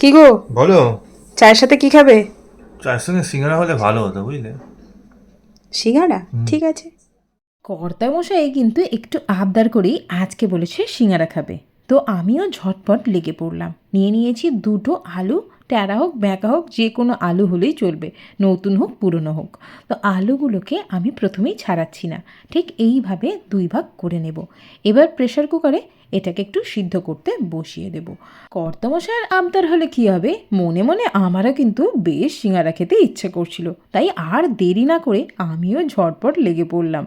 কি গো? বলো। চায়ের সাথে কি খাবে? চায়ের সঙ্গে সিঙ্গারা হলে ভালো হতো বুঝলে? সিঙ্গারা? ঠিক আছে। কর্তামশাই কিন্তু একটু আবদার করেই আজকে বলেছে সিঙ্গারা খাবে। তো আমিও ঝটপট লেগে পড়লাম। নিয়ে নিয়েছি দুটো আলু ট্যাড়া হোক, ব্যাঁকা হোক, যে কোনো আলু হলেই চলবে, নতুন হোক, পুরনো হোক। তো আলুগুলোকে আমি প্রথমেই ছাড়াচ্ছি না। ঠিক এইভাবে দুই ভাগ করে নেব। এবার প্রেশার কুকারে এটাকে একটু সিদ্ধ করতে বসিয়ে দেব। কর্তামশায়ের আবদার হলে কি হবে? মনে মনে আমারও কিন্তু বেশ সিঙ্গারা খেতে ইচ্ছে করছিল। তাই আর দেরি না করে আমিও ঝটপট লেগে পড়লাম।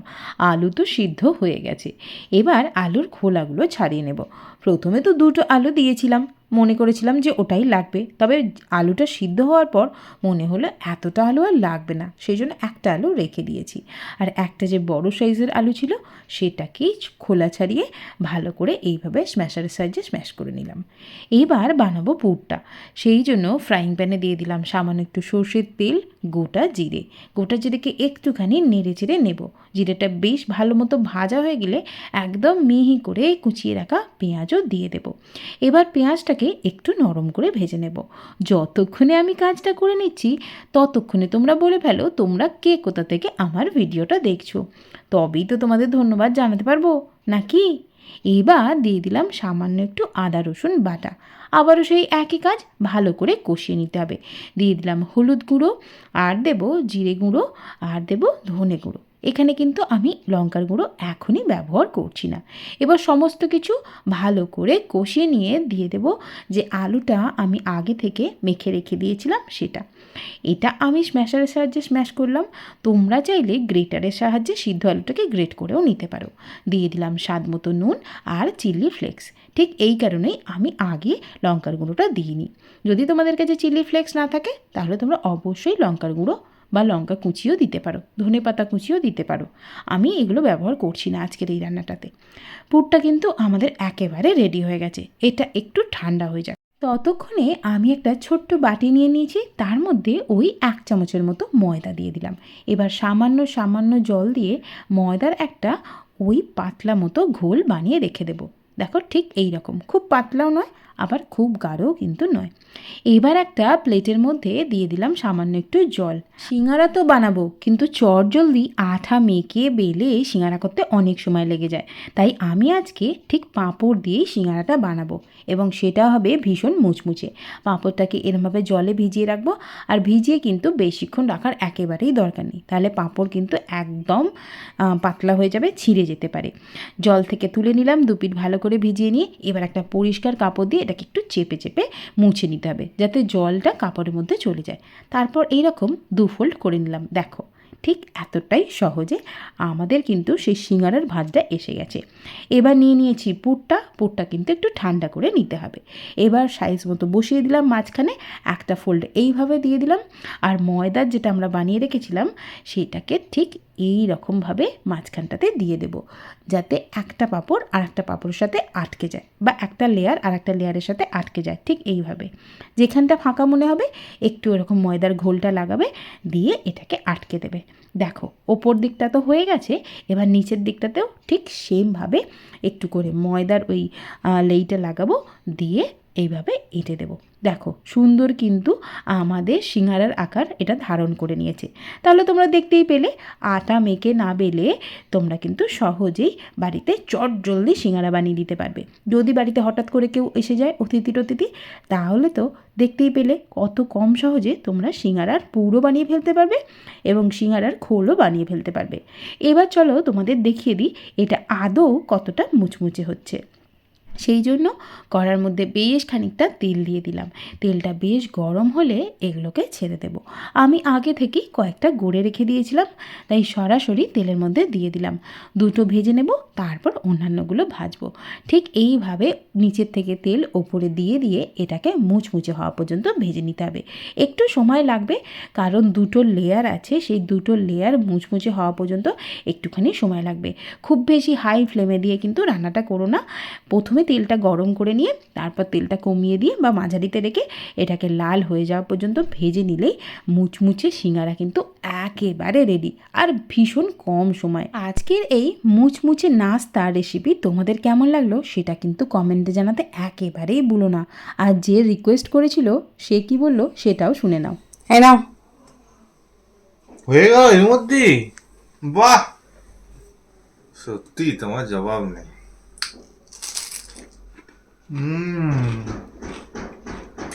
আলু তো সিদ্ধ হয়ে গেছে। এবার আলুর খোলাগুলো ছাড়িয়ে নেব। প্রথমে তো দুটো আলু দিয়েছিলাম। মনে করেছিলাম যে ওটাই লাগবে। তবে আলুটা সিদ্ধ হওয়ার পর মনে হলো এতটা আলু আর লাগবে না, সেই জন্য একটা আলু রেখে দিয়েছি। আর একটা যে বড় সাইজের আলু ছিল, সেটাকেই খোলা ছাড়িয়ে ভালো করে এইভাবে স্ম্যাশারের সাহায্যে স্ম্যাশ করে নিলাম। এবার বানাবো পুরটা। সেই জন্য ফ্রাইং প্যানে দিয়ে দিলাম সামান্য একটু সর্ষের তেল, গোটা জিরে। গোটা জিরেকে একটুখানি নেড়ে চেড়ে নেব। জিরেটা বেশ ভালো মতো ভাজা হয়ে গেলে একদম মিহি করে কুচিয়ে রাখা পেঁয়াজও দিয়ে দেব। এবার পেঁয়াজটাকে একটু নরম করে ভেজে নেব। যতক্ষণে আমি কাজটা করে নিচ্ছি, ততক্ষণে তোমরা বলে ফেলো তোমরা কে কোথা থেকে আমার ভিডিওটা দেখছ। তবেই তো তোমাদের ধন্যবাদ জানাতে পারব, নাকি? এবার দিয়ে দিলাম সামান্য একটু আদা, রসুন বাটা। আবারও সেই একই কাজ ভালো করে কষিয়ে নিতে হবে। দিয়ে দিলাম হলুদ গুঁড়ো, আর দেব জিরে গুঁড়ো, আর দেব ধনে গুঁড়ো। এখানে কিন্তু আমি লঙ্কার গুঁড়ো এখনই ব্যবহার করছি না। এবার সমস্ত কিছু ভালো করে কষিয়ে নিয়ে দিয়ে দেব যে আলুটা আমি আগে থেকে মেখে রেখে দিয়েছিলাম সেটা। এটা আমি স্ম্যাশারের সাহায্যে স্ম্যাশ করলাম। তোমরা চাইলে গ্রেটারের সাহায্যে সিদ্ধ আলুটাকে গ্রেট করেও নিতে পারো। দিয়ে দিলাম স্বাদ মতো নুন আর চিলি ফ্লেক্স। ঠিক এই কারণেই আমি আগে লঙ্কার গুঁড়োটা দিইনি। যদি তোমাদের কাছে চিলি ফ্লেক্স না থাকে, তাহলে তোমরা অবশ্যই লঙ্কার গুঁড়ো বা লঙ্কা কুচিও দিতে পারো, ধনে পাতা কুচিও দিতে পারো। আমি এগুলো ব্যবহার করছি না আজকের এই রান্নাটাতে। পুরটা কিন্তু আমাদের একেবারে রেডি হয়ে গেছে। এটা একটু ঠান্ডা হয়ে যাক। ততক্ষণে আমি একটা ছোট্ট বাটি নিয়ে নিয়েছি, তার মধ্যে ওই এক চামচের মতো ময়দা দিয়ে দিলাম। এবার সামান্য সামান্য জল দিয়ে ময়দার একটা ওই পাতলা মতো ঘোল বানিয়ে রেখে দেবো। দেখো ঠিক এই রকম। খুব পাতলাও নয় আবার খুব গাঢ়ও কিন্তু নয়। এবার একটা প্লেটের মধ্যে দিয়ে দিলাম সামান্য একটু জল। সিঙ্গারা তো বানাবো, কিন্তু চট জলদি আঠা মেখে বেলে সিঙ্গারা করতে অনেক সময় লেগে যায়। তাই আমি আজকে ঠিক পাঁপড় দিয়েই সিঙ্গারাটা বানাবো এবং সেটা হবে ভীষণ মুচমুচে। পাঁপড়টাকে এরমভাবে জলে ভিজিয়ে রাখব আর ভিজিয়ে কিন্তু বেশিক্ষণ রাখার একেবারেই দরকার নেই। তাহলে পাঁপড় কিন্তু একদম পাতলা হয়ে যাবে, ছিঁড়ে যেতে পারে। জল থেকে তুলে নিলাম দুপিট ভালো করে ভিজিয়ে নিয়ে এবার একটা পরিষ্কার কাপড় দিয়ে এটাকে একটু চেপে চেপে মুছে নিতে হবে যাতে জলটা কাপড়ের মধ্যে চলে যায়। তারপর এইরকম দু ফোল্ড করে নিলাম। দেখো, ঠিক এতটাই সহজে আমাদের কিন্তু সেই সিঙ্গারার ভাজটা এসে গেছে। এবার নিয়ে নিয়েছি পুরটা পুরটা কিন্তু একটু ঠান্ডা করে নিতে হবে। এবার সাইজ মতো বসিয়ে দিলাম মাঝখানে, একটা ফোল্ড এইভাবে দিয়ে দিলাম। আর ময়দার যেটা আমরা বানিয়ে রেখেছিলাম সেটাকে ঠিক এই রকমভাবে মাঝখানটাতে দিয়ে দেব, যাতে একটা পাপড় আর একটা পাঁপড়ের সাথে আটকে যায় বা একটা লেয়ার আর একটা লেয়ারের সাথে আটকে যায়, ঠিক এইভাবে। যেখানটা ফাঁকা মনে হবে, একটু এরকম ময়দার ঘোলটা লাগাবে, দিয়ে এটাকে আটকে দেবে। দেখো, ওপর দিকটা তো হয়ে গেছে, এবার নিচের দিকটাতেও ঠিক সেমভাবে একটু করে ময়দার ওই লেইটা লাগাবো, দিয়ে এইভাবে এঁটে দেবো। দেখো, সুন্দর কিন্তু আমাদের সিঙ্গারার আকার এটা ধারণ করে নিয়েছে। তাহলে তোমরা দেখতেই পেলে, আটা মেখে না বেলে তোমরা কিন্তু সহজেই বাড়িতে চট জলদি সিঙ্গারা বানিয়ে দিতে পারবে। যদি বাড়িতে হঠাৎ করে কেউ এসে যায়, অতিথি টতিথি, তাহলে তো দেখতেই পেলে কত কম সহজে তোমরা সিঙ্গারার পুরো বানিয়ে ফেলতে পারবে এবং সিঙ্গারার খোলও বানিয়ে ফেলতে পারবে। এবার চলো তোমাদের দেখিয়ে দিই, এটা আদৌ কতটা মুচমুচে হচ্ছে। সেই জন্য কড়ার মধ্যে বেশ খানিকটা তেল দিয়ে দিলাম। তেলটা বেশ গরম হলে এগুলোকে ছেড়ে দেব। আমি আগে থেকেই কয়েকটা গড়ে রেখে দিয়েছিলাম, তাই সরাসরি তেলের মধ্যে দিয়ে দিলাম। দুটো ভেজে নেব, তারপর অন্যান্যগুলো ভাজবো। ঠিক এইভাবে নিচের থেকে তেল ওপরে দিয়ে দিয়ে এটাকে মুচমুচে হওয়া পর্যন্ত ভেজে নিতে হবে। একটু সময় লাগবে, কারণ দুটো লেয়ার আছে, সেই দুটো লেয়ার মুচমুচে হওয়া পর্যন্ত একটুখানি সময় লাগবে। খুব বেশি হাই ফ্লেমে দিয়ে কিন্তু রান্নাটা করো না। প্রথমে তেলটা গরম করে নিয়ে তারপর তেলটা কমিয়ে দিয়ে বা মাঝারিতে রেখে এটাকে লাল হয়ে যাওয়া পর্যন্ত ভেজে নিলেই মুচমুচে সিঙ্গারা কিন্তু একেবারে রেডি আর ভীষণ কম সময়। আজকের এই মুচমুচে নাস্তা রেসিপি তোমাদের কেমন লাগল সেটা কিন্তু কমেন্টে জানাতে একেবারেই ভুলো না। আর যে রিকোয়েস্ট করেছিল সে কি বলল সেটাও শুনে নাও। এই নাও। হয়ে গেল এর মধ্যেই বাহ! সত্যি তোমার জবাব নেই।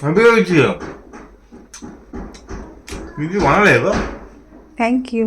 അത് കഴിച്ചോ? ഇത് വളരെ താങ്ക് യു